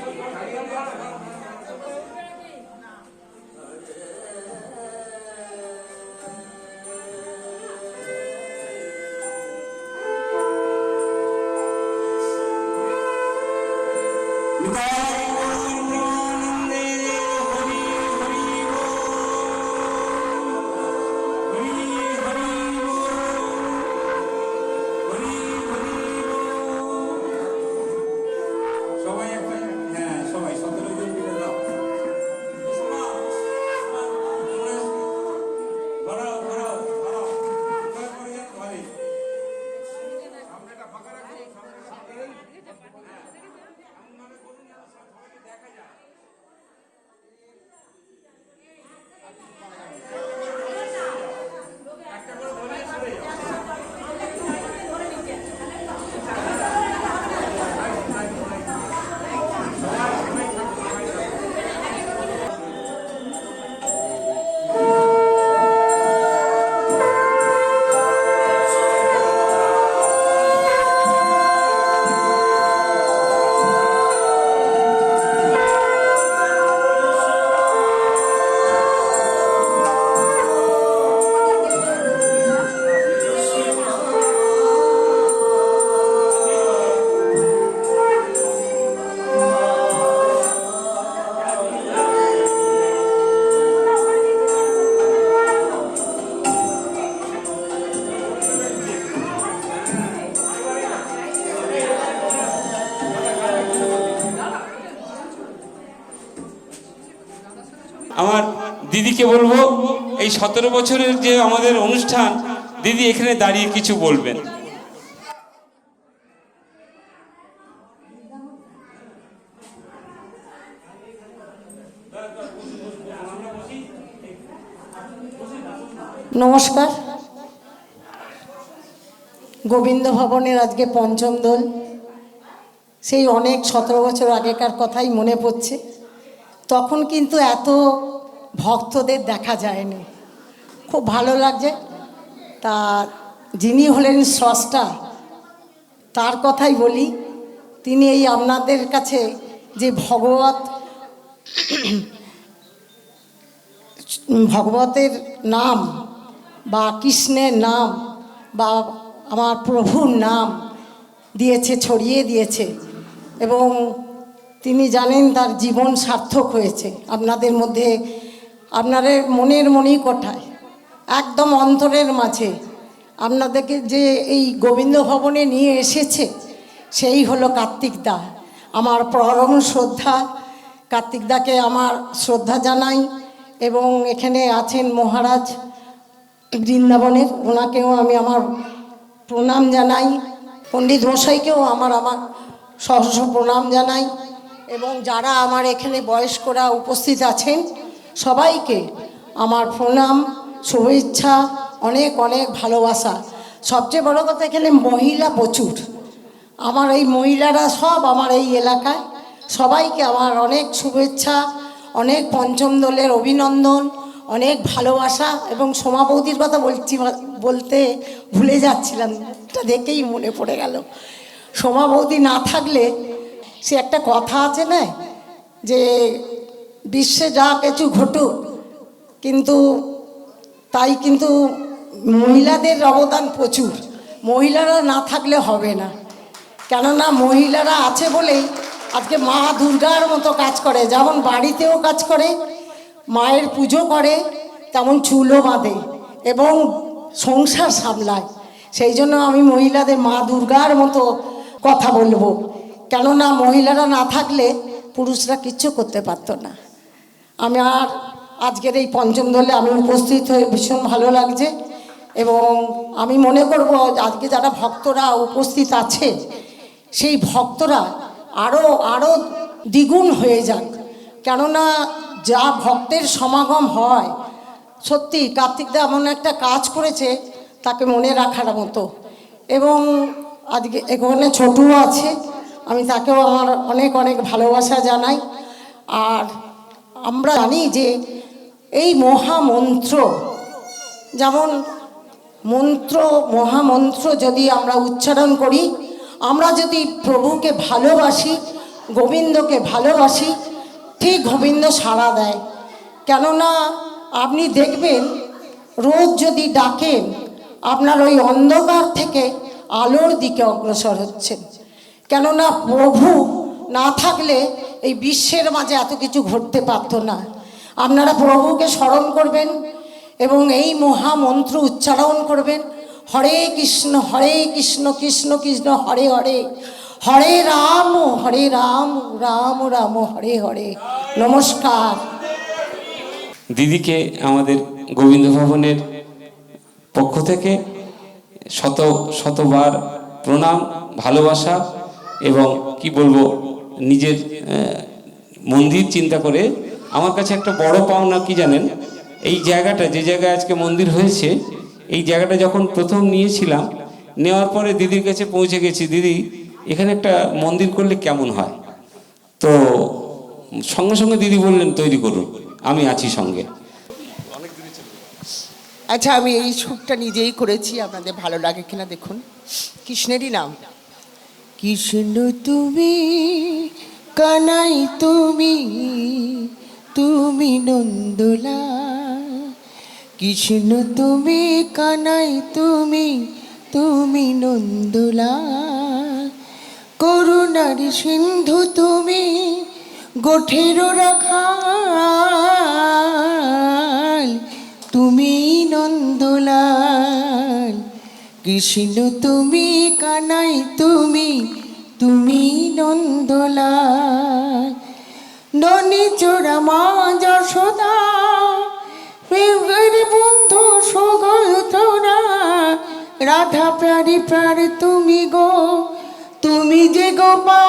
やったー! দিদিকে বলব, এই সতেরো বছরের যে আমাদের অনুষ্ঠান, দিদি এখানে দাঁড়িয়ে কিছু বলবেন। নমস্কার। গোবিন্দ ভবনের আজকে পঞ্চম দোল। সেই অনেক সতেরো বছর আগেকার কথাই মনে পড়ছে। তখন কিন্তু এত ভক্তদের দেখা যায়নি। খুব ভালো লাগছে। তা যিনি হলেন স্রষ্টা, তার কথাই বলি, তিনি এই আপনাদের কাছে যে ভগবত ভগবতের নাম বা কৃষ্ণের নাম বা আমার প্রভুর নাম দিয়েছে, ছড়িয়ে দিয়েছে এবং তিনি জানেন তার জীবন সার্থক হয়েছে। আপনাদের মধ্যে আপনাদের মনের মনেই কোঠায় একদম অন্তরের মাঝে। আপনাদেরকে যে এই গোবিন্দ ভবনে নিয়ে এসেছে, সেই হলো কার্তিক দা। আমার পরম শ্রদ্ধা। কার্তিক দাকে আমার শ্রদ্ধা জানাই এবং এখানে আছেন মহারাজ বৃন্দাবনের। ওনাকেও আমি আমার প্রণাম জানাই। পণ্ডিত মশাইকেও আমার আমার সহস্র প্রণাম জানাই। এবং যারা আমার এখানে বয়স্করা উপস্থিত আছেন সবাইকে আমার প্রণাম, শুভেচ্ছা, অনেক অনেক ভালোবাসা। সবচেয়ে বড় কথা এখানে মহিলা প্রচুর। আমার এই মহিলারা সব আমার এই এলাকায়। সবাইকে আমার অনেক শুভেচ্ছা, অনেক পঞ্চম দলের অভিনন্দন, অনেক ভালোবাসা এবং সোমা বৌদির কথা বলছি বলতে ভুলে যাচ্ছিলাম, এটা দেখেই মনে পড়ে গেল। সোমা বৌদি না থাকলে সে একটা কথা আছে না, যে বিশ্বে যা কিছু ঘটুক, কিন্তু তাই কিন্তু মহিলাদের অবদান প্রচুর। মহিলারা না থাকলে হবে না। কেননা মহিলারা আছে বলেই আজকে মা দুর্গার মতো কাজ করে। যেমন বাড়িতেও কাজ করে, মায়ের পুজো করে, তেমন চুলও বাঁধে এবং সংসার সামলায়। সেই জন্য আমি মহিলাদের মা দুর্গার মতো কথা বলব। কেননা মহিলারা না থাকলে পুরুষরা কিচ্ছু করতে পারতো না। আমি আর আজকের এই পঞ্চম দলে আমি উপস্থিত হয়ে ভীষণ ভালো লাগছে এবং আমি মনে করব আজকে যারা ভক্তরা উপস্থিত আছে, সেই ভক্তরা আরও আরও দ্বিগুণ হয়ে যাক। কেননা যা ভক্তের সমাগম হয়, সত্যি কার্তিকদা এমন একটা কাজ করেছে তাকে মনে রাখার মতো। এবং আজকে এখানে ছোটও আছে, আমি তাকেও আমার অনেক অনেক ভালোবাসা জানাই। আর আমরা জানি যে এই মহামন্ত্র, যেমন মন্ত্র, মহামন্ত্র যদি আমরা উচ্চারণ করি, আমরা যদি প্রভুকে ভালোবাসি, গোবিন্দকে ভালোবাসি, ঠিক গোবিন্দ সাড়া দেয়। কেননা আপনি দেখবেন, রোজ যদি ডাকেন আপনার ওই অন্ধকার থেকে আলোর দিকে অগ্রসর হচ্ছেন কেননা প্রভু না থাকলে এই বিশ্বের মাঝে এত কিছু ঘটতে পারতো না। আপনারা প্রভুকে স্মরণ করবেন এবং এই মহামন্ত্র উচ্চারণ করবেন, হরে কৃষ্ণ হরে কৃষ্ণ কৃষ্ণ কৃষ্ণ, হরে হরে হরে রাম হরে রাম রাম রাম, হরে হরে। নমস্কার। দিদিকে আমাদের গোবিন্দ ভবনের পক্ষ থেকে শত, শতবার প্রণাম, ভালোবাসা এবং কি বলব নিজের মন্দির চিন্তা করে, আমার কাছে একটা বড় পাওনা কি জানেন? এই জায়গাটা, যে জায়গায় আজকে মন্দির হয়েছে, এই জায়গাটা যখন প্রথম নিয়েছিলাম, নেওয়ার পরে দিদির কাছে পৌঁছে গেছি, দিদি, এখানে একটা মন্দির করলে কেমন হয়? তো সঙ্গে সঙ্গে দিদি বললেন, তৈরি করুন, আমি আছি সঙ্গে। আচ্ছা আমি এই সুরটা নিজেই করেছি, আপনাদের ভালো লাগে কিনা দেখুন। কৃষ্ণেরই নাম। কৃষ্ণ তুমি, কানাই তুমি তুমি নন্দলা। কৃষ্ণ তুমি, কানাই তুমি তুমি নন্দলা। করুণার সিন্ধু তুমি গোঠেরও রাখাল, তুমি নন্দলাল কৃষ্ণ তুমি, কানাই তুমি তুমি নন্দলাল ননি চোরা মা যশোদা প্রেমের বন্ধু সগল তোরা। রাধা প্যারি প্যার তুমি গো, তুমি যে গোপাল,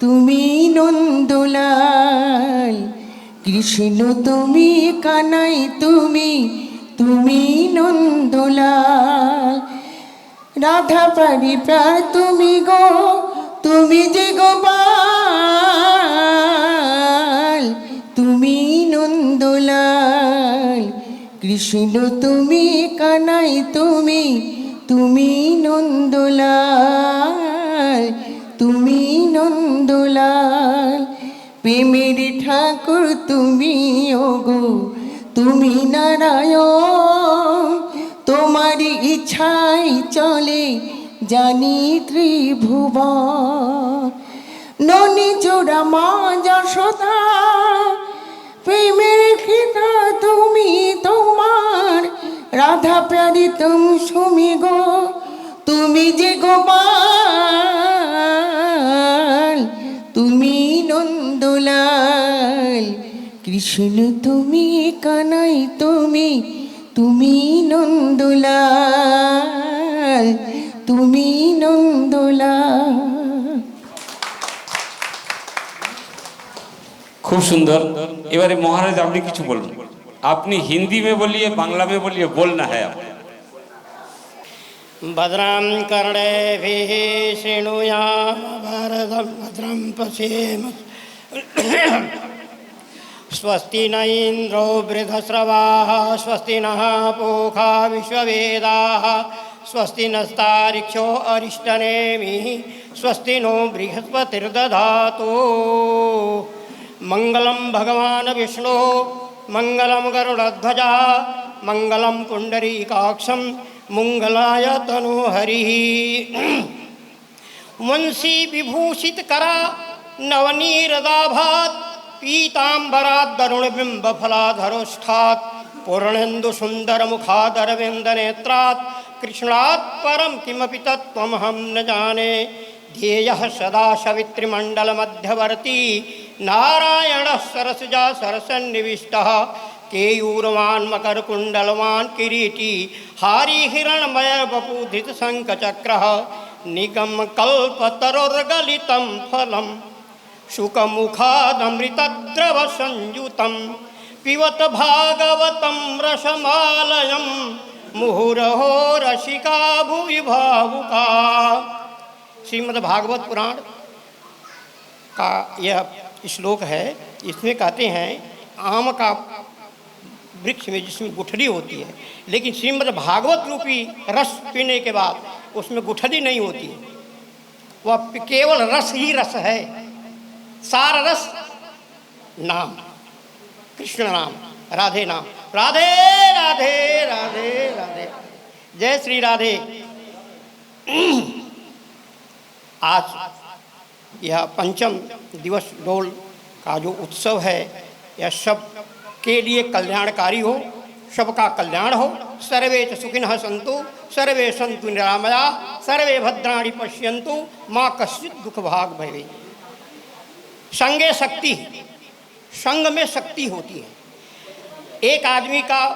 তুমি নন্দলাল কৃষ্ণ তুমি, কানাই তুমি তুমি নন্দলাল, রাধা পারি প্যার তুমি গো, তুমি যে গোপাল, তুমি নন্দলাল, কৃষ্ণ তুমি, কানাই তুমি তুমি নন্দলাল তুমি নন্দলাল, প্রেমের ঠাকুর তুমি ওগো তুমি নারায়ণ তোমার ইচ্ছাই চলে জানি ত্রিভুব ননি জোড়া মা যশোদা প্রেমের খিতা তুমি তোমার। রাধা প্যারি তুম সুমি গো, তুমি যে গোপাল, তুমি নন্দলাল। কৃষ্ণ তুমি কানাই তুমি তুমি নন্দলাল তুমি নন্দলাল খুব সুন্দর এবারে মহারাজ আপনি কিছু বলুন আপনি হিন্দি में बोलिए बांग्ला में बोलिए बोलना है आप भद्रां कर्णेभिः शृणुयाम भरतं भद्रं पश्येम स्वस्ति न इन्द्रो वृधस्रवाः स्वस्ति नः पूषा विश्ववेदाः स्वस्ति नस्तारिक्षो अरिष्टनेमिः स्वस्ति नो बृहस्पतिर्दधातु। मङ्गलं भगवान् विष्णो, मङ्गलं गरुडध्वजा, मङ्गलं पुण्डरीकाक्षं, मङ्गलाय तनुहरिः। वंशी विभूषित करा नवनीरदाभात पीताम्बराद्दरुणबिम्बफलाधरोष्ठात्, पूर्णेन्दुसुन्दरमुखादरविन्दनेत्रात्, कृष्णात् परम किमपि तत्व न जाने। ध्येय सदा सवित्रिमण्डलमध्यवर्ती। नारायण सरसजा सरसन्निविष्टः। केयूरवान्मकरकुण्डलवान् किरीटी। हारिहिरणमयवपूधितशङ्खचक्रः निगमकल्पतरुर्गलितं फलम्। शुकमुखादमृतद्रवसंयुतं पिबत भागवतं रसमालयं मुहुरहो रसिका भुवि भावुका श्रीमद्भागवत पुराण का यह श्लोक है, इसमें कहते हैं, आम का वृक्ष में जिसमें गुठली होती है, लेकिन श्रीमद् भागवत रूपी रस पीने के बाद उसमें गुठली नहीं होती वह केवल रस ही रस है। सार रस नाम। कृष्ण नाम। राधे नाम। राधे राधे राधे राधे। जय श्री राधे। आज यह पंचम दिवस डोल का जो उत्सव है, यह सब के लिए कल्याणकारी हो, सबका कल्याण हो। सर्वे च सुखिनः सन्तु, सर्वे सन्तु निरामया, सर्वे भद्राणि पश्यंतु माँ कश्चित दुख भाग भवे संगे शक्ति संग में शक्ति होती है। एक आदमी का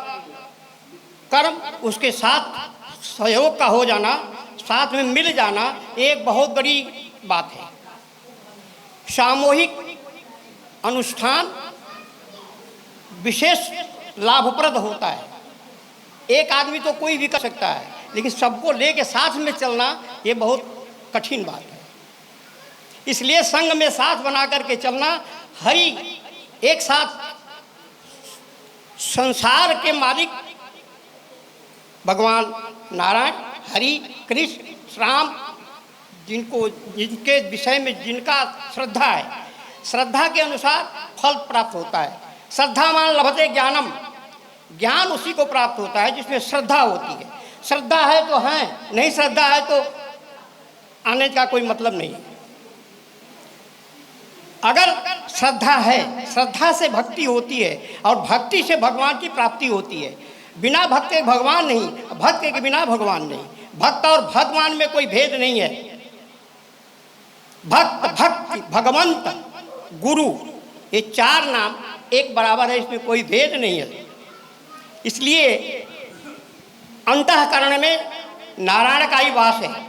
कर्म, उसके साथ सहयोग का हो जाना, साथ में मिल जाना, एक बहुत बड़ी बात है। सामूहिक अनुष्ठान विशेष लाभप्रद होता है। एक आदमी तो कोई भी कर सकता है, लेकिन सबको लेके साथ में चलना, ये बहुत कठिन बात है। इसलिए संघ में साथ बना करके चलना, हरि एक साथ संसार के मालिक भगवान नारायण, हरि, कृष्ण राम जिनको, जिनके विषय में जिनका श्रद्धा है, श्रद्धा के अनुसार फल प्राप्त होता है। श्रद्धावान लभते ज्ञानम। ज्ञान उसी को प्राप्त होता है जिसमें श्रद्धा होती है। श्रद्धा है तो है, नहीं श्रद्धा है तो आने का कोई मतलब नहीं अगर श्रद्धा है, श्रद्धा से भक्ति होती है और भक्ति से भगवान की प्राप्ति होती है। बिना भक्त के भगवान नहीं, भक्त के बिना भगवान नहीं। भक्त और भगवान में कोई भेद नहीं है। भक्त, भक्ति, भगवंत, गुरु, ये चार नाम एक बराबर है, इसमें कोई भेद नहीं है। इसलिए अंतकरण में नारायण का ही वास है।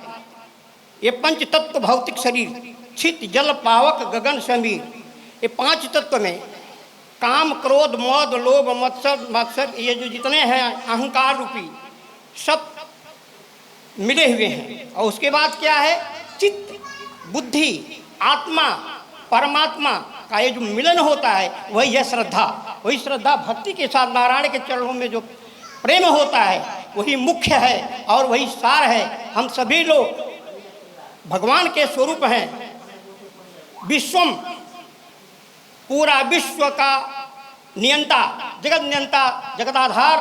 ये पंच तत्व भौतिक शरीर। छित जल पावक गगन समीर। ये पाँच तत्व में काम, क्रोध, मौद, लोभ, मत्सर मत्सर, ये जो जितने हैं, अहंकार रूपी, सब मिले हुए हैं। और उसके बाद क्या है? चित्त, बुद्धि, आत्मा, परमात्मा का ये जो मिलन होता है, वही है श्रद्धा। वही श्रद्धा भक्ति के साथ, नारायण के चरणों में जो प्रेम होता है, वही मुख्य है और वही सार है। हम सभी लोग भगवान के स्वरूप हैं। विश्वम। पूरा विश्व का नियंता, जगत नियंता जगताधार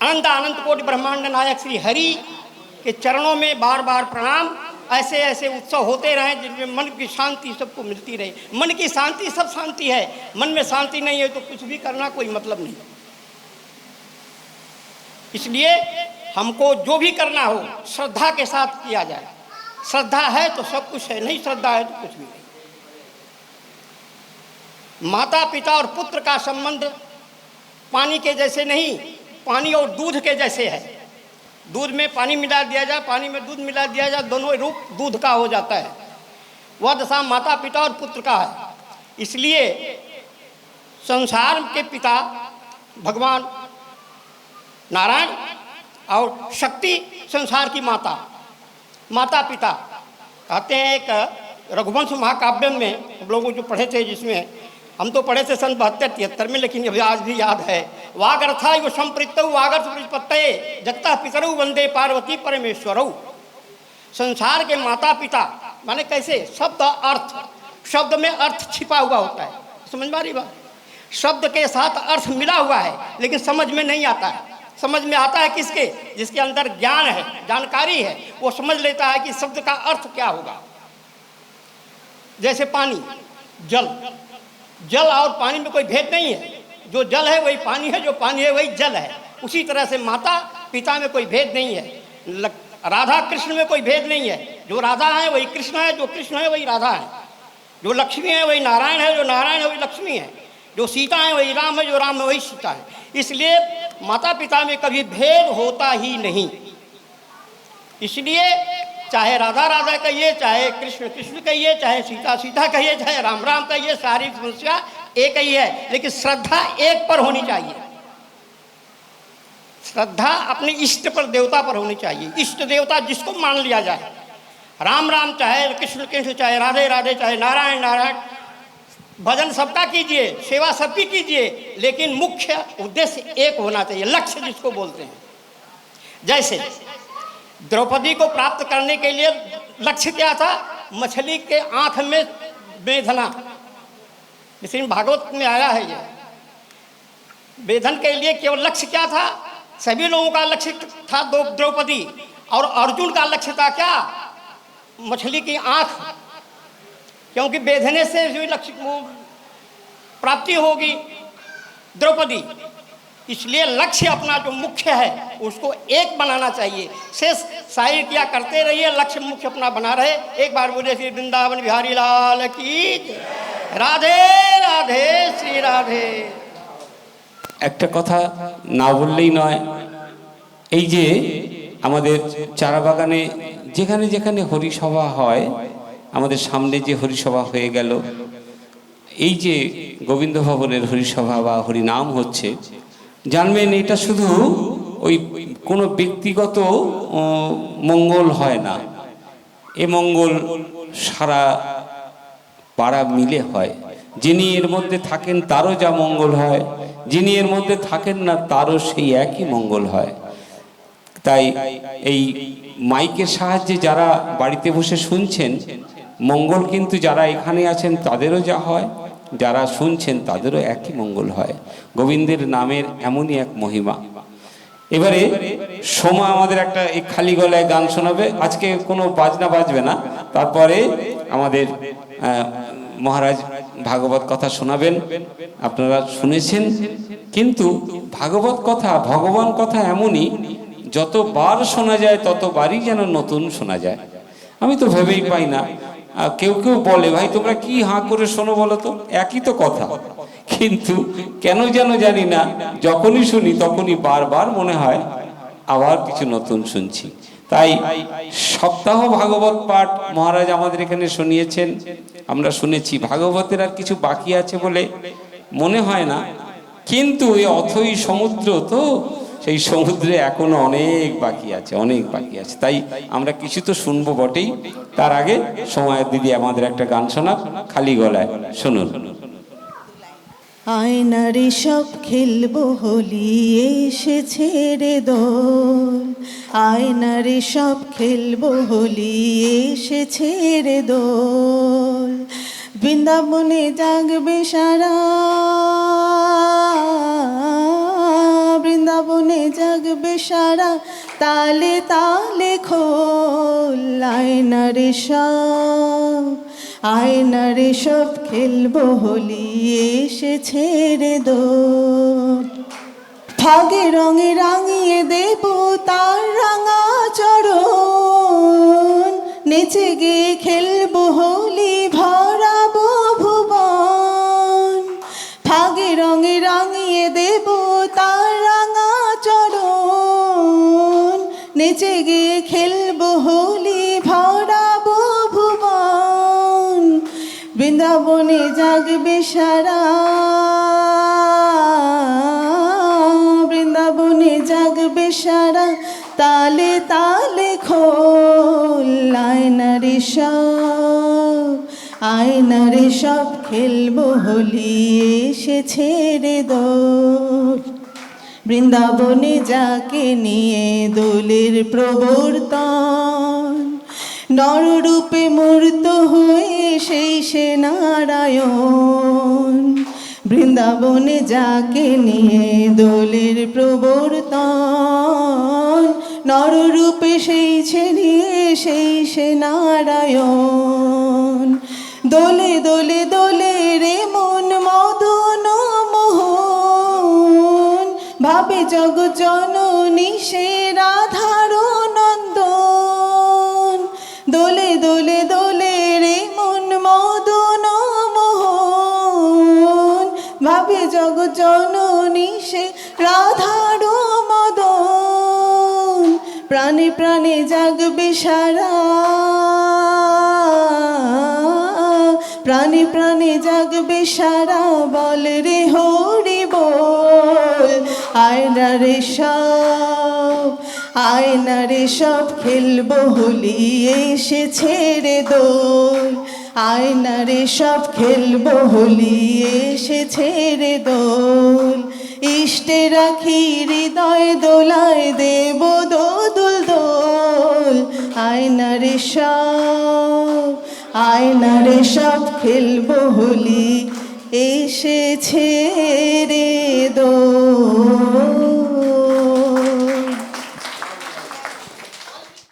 अनंत अनंत कोटि ब्रह्मांड नायक श्री हरि के चरणों में बार बार प्रणाम। ऐसे ऐसे उत्सव होते रहे जिनमें मन की शांति सबको मिलती रहे। मन की शांति सब शांति है। मन में शांति नहीं है तो कुछ भी करना कोई मतलब नहीं। इसलिए हमको जो भी करना हो, श्रद्धा के साथ किया जाए। श्रद्धा है तो सब कुछ है, नहीं श्रद्धा है तो कुछ भी नहीं। माता पिता और पुत्र का संबंध पानी के जैसे नहीं, पानी और दूध के जैसे है। दूध में पानी मिला दिया जाए, पानी में दूध मिला दिया जाए, दोनों रूप दूध का हो जाता है। वह दशा माता पिता और पुत्र का है। इसलिए संसार के पिता भगवान नारायण और शक्ति संसार की माता। माता पिता कहते हैं एक रघुवंश महाकाव्य में हम लोगों जो पढ़े थे, जिसमें हम तो पढ़े थे सन बहत्तर, तिहत्तर में, लेकिन अभी आज भी याद है। वागर्था युव संपृत वागर्थ प्रतिपत्त जगता पितरु वंदे पार्वती परमेश्वरऊ संसार के माता पिता माने कैसे? शब्द अर्थ। शब्द में अर्थ छिपा हुआ होता है। समझ में आ रही बात? शब्द के साथ अर्थ मिला हुआ है, लेकिन समझ में नहीं आता है। समझ में आता है किसके जिसके अंदर ज्ञान है, जानकारी है, वो समझ लेता है कि शब्द का अर्थ क्या होगा। जैसे पानी, जल। जल और पानी में कोई भेद नहीं है। जो जल है, वही पानी है, जो पानी है, वही जल है। उसी तरह से माता, पिता में कोई भेद नहीं है। राधा कृष्ण में कोई भेद नहीं है। जो राधा है, वही कृष्ण है, जो कृष्ण है, वही राधा है। जो लक्ष्मी है, वही नारायण है, जो नारायण है, वही लक्ष्मी है। जो सीता है वही राम है, जो राम है वही सीता है। इसलिए माता पिता में कभी भेद होता ही नहीं। इसलिए चाहे राधा राधा कहिए, चाहे कृष्ण कृष्ण कहिए, चाहे सीता सीता कहिए, चाहे राम राम कहिए, सारी समस्या एक ही है। लेकिन श्रद्धा एक पर होनी चाहिए। श्रद्धा अपने इष्ट पर, देवता पर होनी चाहिए। इष्ट देवता जिसको मान लिया जाए। राम राम चाहे कृष्ण कृष्ण चाहे राधे राधे चाहे नारायण नारायण भजन सबका कीजिए, सेवा सबकी कीजिए, लेकिन मुख्य उद्देश्य एक होना चाहिए, लक्ष्य जिसको बोलते हैं। जैसे द्रौपदी को प्राप्त करने के लिए लक्ष्य क्या था? मछली के आँख में वेदना इसलिए भागवत में आया है ये। वेदन के लिए केवल लक्ष्य क्या था? सभी लोगों का लक्ष्य था द्रौपदी, और अर्जुन का लक्ष्य था क्या? मछली की आँख क्योंकि बेधने से जो लक्ष्य वो प्राप्ति होगी द्रौपदी इसलिए लक्ष्य अपना जो मुख्य है उसको एक बनाना चाहिए शेष शायर क्या करते रहिए लक्ष्य मुख्य अपना बना रहे एक बार बोले श्री वृंदावन बिहारी लाल की जय। राधे राधे श्री राधे একটা কথা না বললেই নয় এই যে আমাদের চারা বাগানে যেখানে যেখানে হরিসভা হয় আমাদের সামনে যে হরিসভা হয়ে গেল, এই যে গোবিন্দ ভবনের হরিসভা বা হরিনাম হচ্ছে, জানবেন এটা শুধু ওই কোনো ব্যক্তিগত মঙ্গল হয় না। এ মঙ্গল সারা পাড়া মিলে হয়। যিনি এর মধ্যে থাকেন তারও যা মঙ্গল হয়, যিনি এর মধ্যে থাকেন না তারও সেই একই মঙ্গল হয়। তাই এই মাইকের সাহায্যে যারা বাড়িতে বসে শুনছেন মঙ্গল কিন্তু যারা এখানে আছেন তাদেরও যা হয়, যারা শুনছেন তাদেরও একই মঙ্গল হয়। গোবিন্দের নামের এমনই এক মহিমা। এবারে সোমা আমাদের একটা এই খালি গলায় গান শোনাবে। আজকে কোনো বাজনা বাজবে না। তারপরে আমাদের মহারাজ ভাগবত কথা শোনাবেন। আপনারা শুনেছেন। কিন্তু ভাগবত কথা, ভগবান কথা এমনই, যতবার শোনা যায় ততবারই যেন নতুন শোনা যায়। আমি তো ভেবেই পাই না। কেউ কেউ বলে, ভাই, তোমরা কি হাঁ করে শোনো বলো তো? একই তো কথা। কিন্তু কেন যেন জানি না, যখনই শুনি তখনই বারবার মনে হয়, আবার কিছু নতুন শুনছি। তাই সপ্তাহ ভাগবত পাঠ মহারাজ আমাদের এখানে শুনিয়েছেন। আমরা শুনেছি, ভাগবতের আর কিছু বাকি আছে বলে মনে হয় না। কিন্তু এই অথই সমুদ্র তো সেই সমুদ্রে এখনও অনেক বাকি আছে, অনেক বাকি আছে। তাই আমরা কিছু তো শুনব বটেই। তার আগে সময় দিদি আমাদের একটা গান শোনা খালি গলায় শুনুন। আয়নারে সব খেলব, হোলি এসেছে রে দোল। আয়নারে সব খেলব, হোলি এসেছে রে দোল। বৃন্দাবনে জাগবে সারা। বৃন্দাবনে জাগবে সারা। তালে তালে খোল আয়নারে সব আয়নারে সব খেলব হোলি এসেছে রে দোল ফাগে রঙে রাঙিয়ে দেব তার রাঙা চরণ, নেচে গিয়ে খেলব হোলি গিয়ে খেলব হোলি, ভরাবো ভুবন। বৃন্দাবনে জাগবে সারা। বৃন্দাবনে জাগবে সারা। তালে তালে খোল, আয়নারে সব আয়নারে সব খেলব হোলি, এসেছে রে দোল। বৃন্দাবনে যাকে নিয়ে দোলের প্রবর্তন, নররূপে মূর্ত হয়ে সেই সে নারায়ণ। বৃন্দাবনে যাকে নিয়ে দোলের প্রবর্তন, নররূপে সেই ছেড়ে সেই সে নারায়ণ। দোলে দোলে দোলে জগ জননী সে রাধার নন্দন দোলে দোলে দোলে রে মন মদন মোহন। ভাবে জগ জননী সে রাধার মদন প্রাণে প্রাণে জাগবে সারা। প্রাণে প্রাণে জাগবে সারা। বল রে হরি আয়না রে সব আয়না রে সব খেলব হোলি এসেছে রে দোল। আয়না রে সব খেলব হোলি এসেছে রে দোল। ইষ্টে রাখি হৃদয় দোলায় দেব দোদুল দোল। আয়নারে সব আয়নারে সব খেলব হোলি এসেছে রে দো